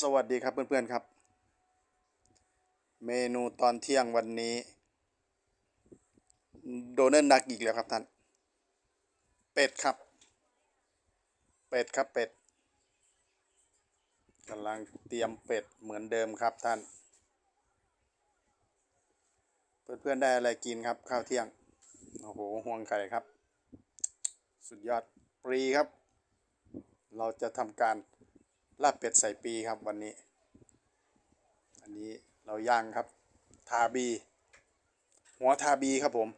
สวัสดีครับเพื่อนๆครับ เมนูตอนเที่ยงวันนี้ โดนัลดักอีกแล้วครับท่าน เป็ดครับ เป็ดครับเป็ดกำลังเตรียมเป็ดเหมือนเดิมครับท่าน เพื่อนๆได้อะไรกินครับ ข้าวเที่ยง โอ้โหห่วงไข่ครับ สุดยอดปรีครับ เราจะทำการ ลาบเป็ดใส่ปีครับวันนี้ อันนี้เราย่างครับ ทาบี หัวทาบีครับผม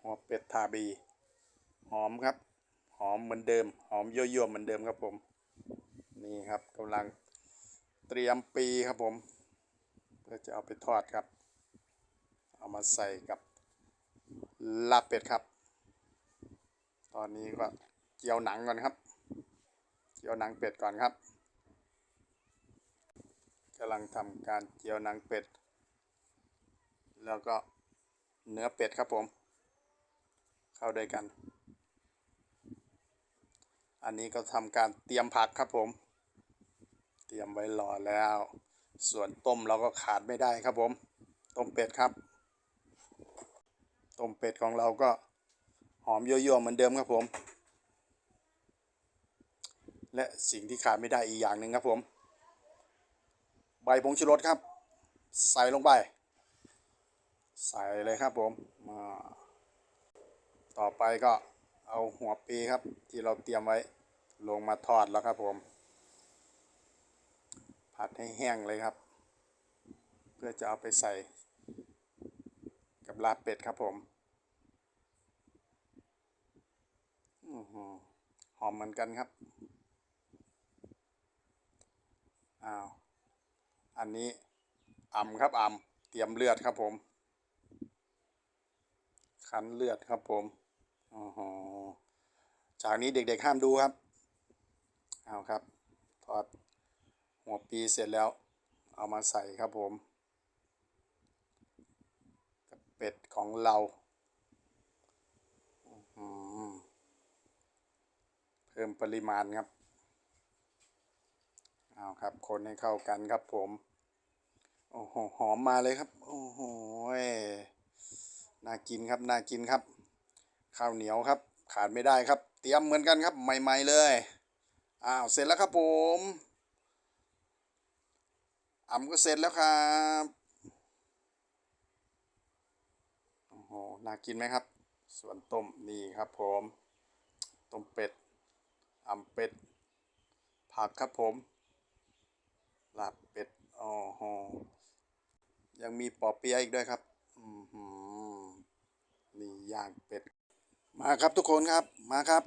หัวเป็ดทาบี หอมครับ หอมเหมือนเดิม หอมยั่วๆเหมือนเดิมครับผม นี่ครับกำลังเตรียมปีครับผม เพื่อจะเอาไปทอดครับ เอามาใส่กับลาบเป็ดครับ ตอนนี้ก็เจียวหนังก่อนครับ จียวหนังเป็ดก่อนครับกำลังทำการเจียวหนังเป็ด แล้วก็เนื้อเป็ดครับผม เข้าด้วยกัน อันนี้ก็ทำการเตรียมผักครับผม เตรียมไว้รอแล้ว ส่วนต้มเราก็ขาดไม่ได้ครับผม ต้มเป็ดครับ ต้มเป็ดของเราก็หอมยั่วๆเหมือนเดิมครับผม และสิ่งที่ขาดไม่ได้อีกอย่างหนึ่งครับผม ใบผงชูรสครับ ใส่ลงไป ใส่เลยครับผมมาต่อไปก็เอาหัวปีครับ ที่เราเตรียมไว้ลงมาทอดแล้วครับผม ผัดให้แห้งเลยครับ เพื่อจะเอาไปใส่ กับลาบเป็ดครับผมหอมเหมือนกันครับ อ้าวอันนี้อ่ำครับอ่ำเตรียมเลือดครับผม คั้นเลือดครับผมอ๋อจากนี้เด็กๆห้ามดูครับเอาครับทอดหัวปีเสร็จแล้ว เอามาใส่ครับผมเป็ดของเราเพิ่มปริมาณครับ เอาครับคนให้เข้ากันครับผม โอ้โหหอมมาเลยครับ โอ้โหน่ากินครับน่ากินครับ ข้าวเหนียวครับ ขาดไม่ได้ครับ เตรียมเหมือนกันครับ ใหม่ ๆ เลยอ้าวเสร็จแล้วครับผมอ่ำก็เสร็จแล้วครับโอ้โหน่ากินไหมครับ ส่วนต้มนี่ครับผมต้มเป็ดอ่ำเป็ดผักครับผม ลาบเป็ดอ๋อโหยังมีปอเปี๊ยะอีกด้วยครับอืมหืมนี่ย่างเป็ด มาครับทุกคนครับมาครับ